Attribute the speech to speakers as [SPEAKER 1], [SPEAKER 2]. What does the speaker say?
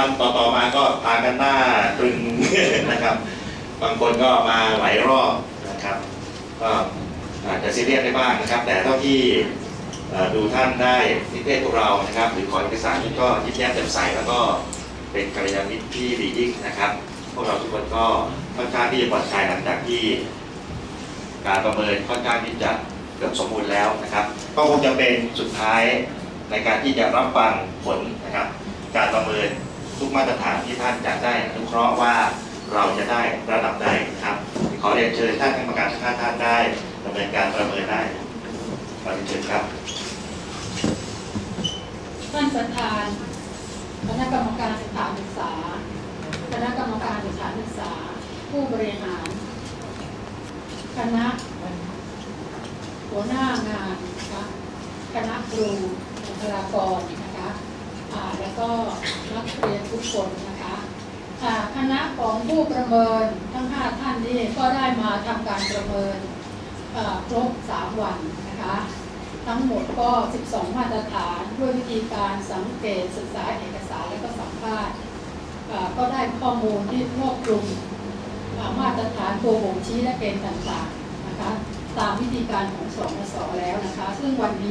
[SPEAKER 1] วันต่อๆมาก็พากันหน้าตรึงนะครับ บางคนก็มาหลายรอบนะครับ ก็อาจจะซีเรียสได้บ้างนะครับ แต่เท่าที่ดูท่านได้นิเทศพวกเรานะครับ หรือขอเอกสารก็ยิ้มแย้มแจ่มใสแล้วก็เป็นกัลยาณมิตรที่ดียิ่งนะครับ พวกเราทุกคนก็ค่อนข้างที่จะปลอดภัยหลังจากที่ การประเมินค่อนข้างที่จะเกือบสมบูรณ์แล้วนะครับ ก็คงจะเป็นสุดท้ายในการที่จะรับฟังผลนะครับ การประเมิน ทุกมาตรฐานที่ท่านจะได้อนุเคราะห์ว่าเราจะได้ระดับใดนะครับ ขอเรียนเชิญท่านกรรมการทุกท่านได้ดำเนินการประเมินได้ขอเรียนเชิญครับ
[SPEAKER 2] ท่านประธานคณะกรรมการสถานศึกษาคณะกรรมการสถานศึกษา ผู้บริหาร คณะ หัวหน้างานนะคะคณะครูบุคลากรนะคะแล้วก็ กเรียนทุกคนนะคะคณะของผู้ประเมินทั้ง 5 ท่านนี้ก็ได้มาทำการประเมินครบ 3 วันนะคะทั้งหมดก็ 12 มาตรฐานด้วยวิธีการสังเกตศึกษาเอกสารและก็สัมภาษณ์ก็ได้ข้อมูลที่ครอบคลุมมาตรฐานตัวบ่งชี้และเกณฑ์ต่างๆนะคะตามวิธีการของสมสแล้วนะคะ ซึ่งวันนี้